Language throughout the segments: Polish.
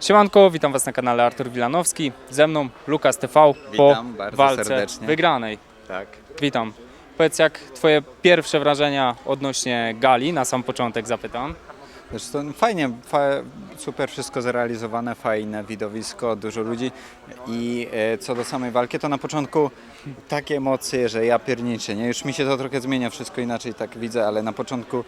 Siemanko, witam Was na kanale Artur Wilanowski. Ze mną Lukas TV po Witam bardzo walce serdecznie. wygranej. Tak. Witam. Powiedz, jak Twoje pierwsze wrażenia odnośnie gali? Na sam początek zapytam. Zresztą fajnie, fa super wszystko zrealizowane, fajne widowisko, dużo ludzi i e, co do samej walki, to na początku takie emocje, że ja pierniczę, nie? Już mi się to trochę zmienia, wszystko inaczej tak widzę, ale na początku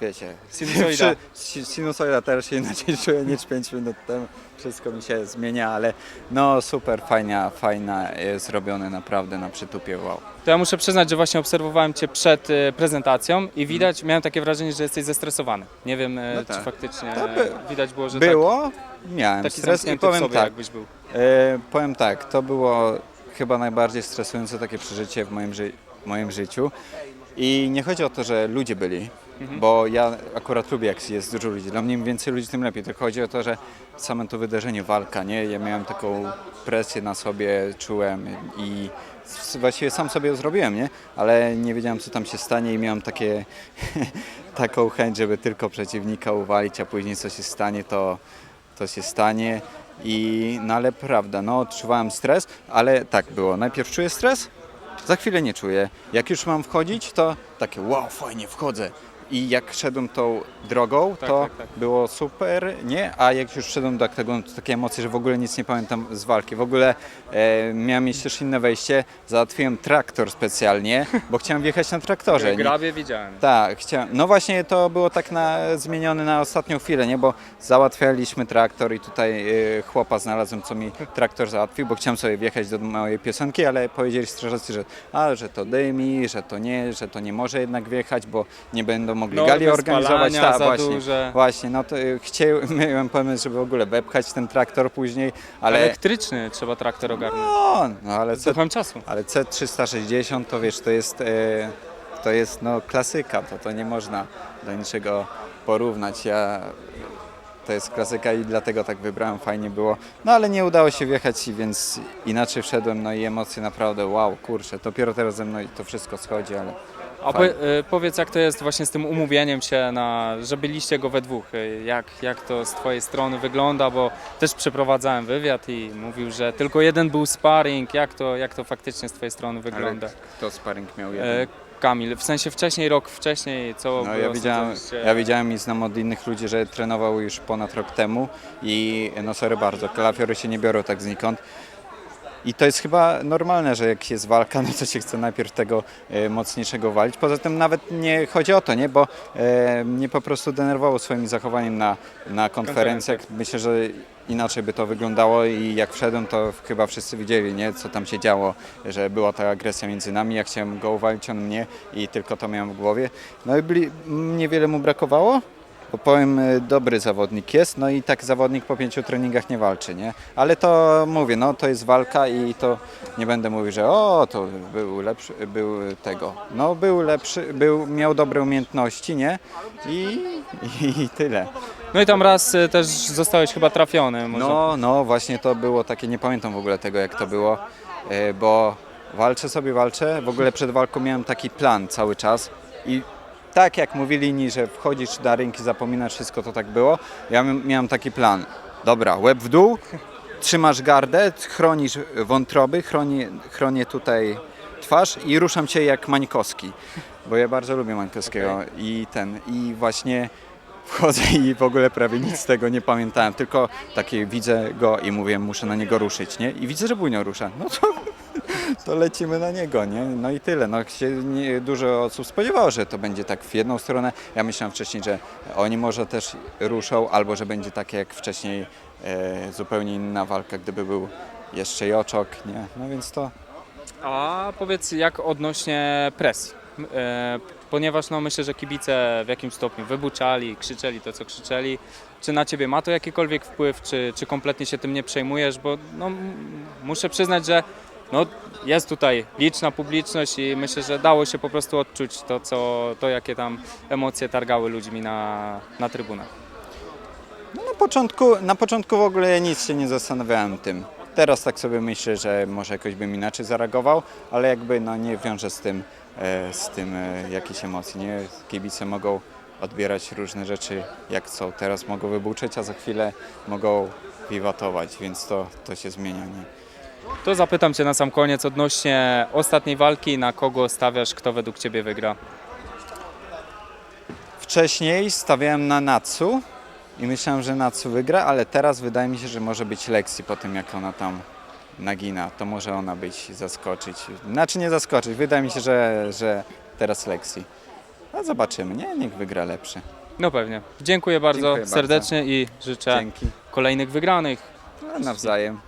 wiecie, Sinusoida. przy- sinusoida się inaczej czuję niż 5 minut temu, wszystko mi się zmienia, ale no super, fajna, fajna, zrobione naprawdę na przytupie, wow. To ja muszę przyznać, że właśnie obserwowałem Cię przed e, prezentacją i widać, miałem takie wrażenie, że jesteś zestresowany. Nie wiem, e, No czy tak. faktycznie To by- widać było, że Było, miałem tak, taki stres i zamknięty w powiem sobie tak, jakbyś był. E, powiem tak, to było chyba najbardziej stresujące takie przeżycie w moim, ży- moim życiu. I nie chodzi o to, że ludzie byli, Mhm. bo ja akurat lubię, jak jest dużo ludzi. Dla mnie im więcej ludzi, tym lepiej. Tylko chodzi o to, że same to wydarzenie, walka, nie? Ja miałem taką presję na sobie, czułem i właściwie sam sobie ją zrobiłem, nie? Ale nie wiedziałem, co tam się stanie i miałem takie, taką chęć, żeby tylko przeciwnika uwalić, a później co się stanie, to, to się stanie. I, no ale prawda, no odczuwałem stres, ale tak było. Najpierw czuję stres, za chwilę nie czuję. Jak już mam wchodzić, to takie wow, fajnie, wchodzę. I jak szedłem tą drogą, Tak, to tak, tak. było super, nie? A jak już szedłem do tego, to takie emocje, że w ogóle nic nie pamiętam z walki. W ogóle e, miałem mieć też inne wejście. Załatwiłem traktor specjalnie, bo chciałem wjechać na traktorze. nie? Grabie widziałem. Tak, chciałem. No właśnie to było tak na, zmienione na ostatnią chwilę, nie? Bo załatwialiśmy traktor i tutaj y, chłopa znalazłem, co mi traktor załatwił, bo chciałem sobie wjechać do mojej piosenki, ale powiedzieli strażacy, że, a, że to dymi, że to nie, że to nie może jednak wjechać, bo nie będą mogli Normy gali organizować. spalania Tak, za właśnie. duże. Właśnie, no to y, chciałem pomysł, żeby w ogóle wepchać ten traktor później, ale... Elektryczny trzeba traktor ogarnąć. No, no ale Z co duchem czasu. ale C360 to wiesz, to jest, e, to jest no, klasyka, to, to nie można do niczego porównać. Ja, to jest klasyka i dlatego tak wybrałem, fajnie było. No ale nie udało się wjechać, i więc inaczej wszedłem, no i emocje naprawdę, wow, kurczę, dopiero teraz ze mną to wszystko schodzi, ale A po, y, powiedz, jak to jest właśnie z tym umówieniem się na, że byliście go we dwóch, y, jak, jak to z twojej strony wygląda, bo też przeprowadzałem wywiad i mówił, że tylko jeden był sparring, jak to, jak to faktycznie z twojej strony wygląda? kto sparring miał E, jeden? Kamil, w sensie wcześniej, rok wcześniej, co No, było ja, widziałem, ja widziałem i znam od innych ludzi, że trenował już ponad rok temu i no sorry bardzo, kalafiory się nie biorą tak znikąd. I to jest chyba normalne, że jak jest walka, no to się chce najpierw tego e, mocniejszego walić. Poza tym nawet nie chodzi o to, nie? bo e, mnie po prostu denerwowało swoim zachowaniem na, na konferencjach. Myślę, że inaczej by to wyglądało i jak wszedłem, to chyba wszyscy widzieli, nie? co tam się działo, że była ta agresja między nami. Ja chciałem go uwalić, on mnie i tylko to miałem w głowie. No i byli, niewiele mu brakowało. Bo powiem, y, dobry zawodnik jest, no i tak zawodnik po pięciu treningach nie walczy, nie? Ale to mówię, no to jest walka i to nie będę mówił, że o, to był lepszy, był tego. No był lepszy, był, miał dobre umiejętności, nie? I, i, i tyle. No i tam raz y, też zostałeś chyba trafiony. Może... No, no właśnie to było takie, nie pamiętam w ogóle tego jak to było, e, bo walczę sobie, walczę. W ogóle przed walką miałem taki plan cały czas i tak jak mówili inni, że wchodzisz na ring i zapominasz wszystko, to tak było. Ja mi- miałem taki plan. Dobra, łeb w dół, trzymasz gardę, chronisz wątroby, chroni, chronię tutaj twarz i ruszam cię jak Mańkowski, bo ja bardzo lubię Mańkowskiego i ten, i właśnie wchodzę i w ogóle prawie nic z tego nie pamiętałem, tylko takie widzę go i mówię, muszę na niego ruszyć, nie? I widzę, że Bunio rusza. No to, to lecimy na niego, nie? No i tyle. No się nie, dużo osób spodziewało, że to będzie tak w jedną stronę. Ja myślałem wcześniej, że oni może też ruszą, albo że będzie tak jak wcześniej e, zupełnie inna walka, gdyby był jeszcze Joczok, nie? No więc to A powiedz, jak odnośnie presji? E, ponieważ no, myślę, że kibice w jakimś stopniu wybuczali, krzyczeli to, co krzyczeli. Czy na ciebie ma to jakikolwiek wpływ, czy, czy kompletnie się tym nie przejmujesz? Bo no, muszę przyznać, że no, jest tutaj liczna publiczność i myślę, że dało się po prostu odczuć to, co, to jakie tam emocje targały ludźmi na, na trybunach. No na początku, na początku w ogóle nic się nie zastanawiałem tym. Teraz tak sobie myślę, że może jakoś bym inaczej zareagował, ale jakby no nie wiążę z tym, e, z tym e, jakichś emocji. Nie? Kibice mogą odbierać różne rzeczy jak są. Teraz mogą wybuczyć, a za chwilę mogą wiwatować, więc to, to się zmienia. Nie? To zapytam Cię na sam koniec odnośnie ostatniej walki, na kogo stawiasz, kto według Ciebie wygra? Wcześniej stawiałem na Natsu i myślałem, że Natsu wygra, ale teraz wydaje mi się, że może być Lexi po tym, jak ona tam nagina. To może ona być, zaskoczyć. Znaczy nie zaskoczyć, wydaje mi się, że, że teraz Lexi. A zobaczymy, nie? Niech wygra lepszy. No pewnie. Dziękuję bardzo Dziękuję bardzo. serdecznie i życzę Dzięki. kolejnych wygranych. No, nawzajem.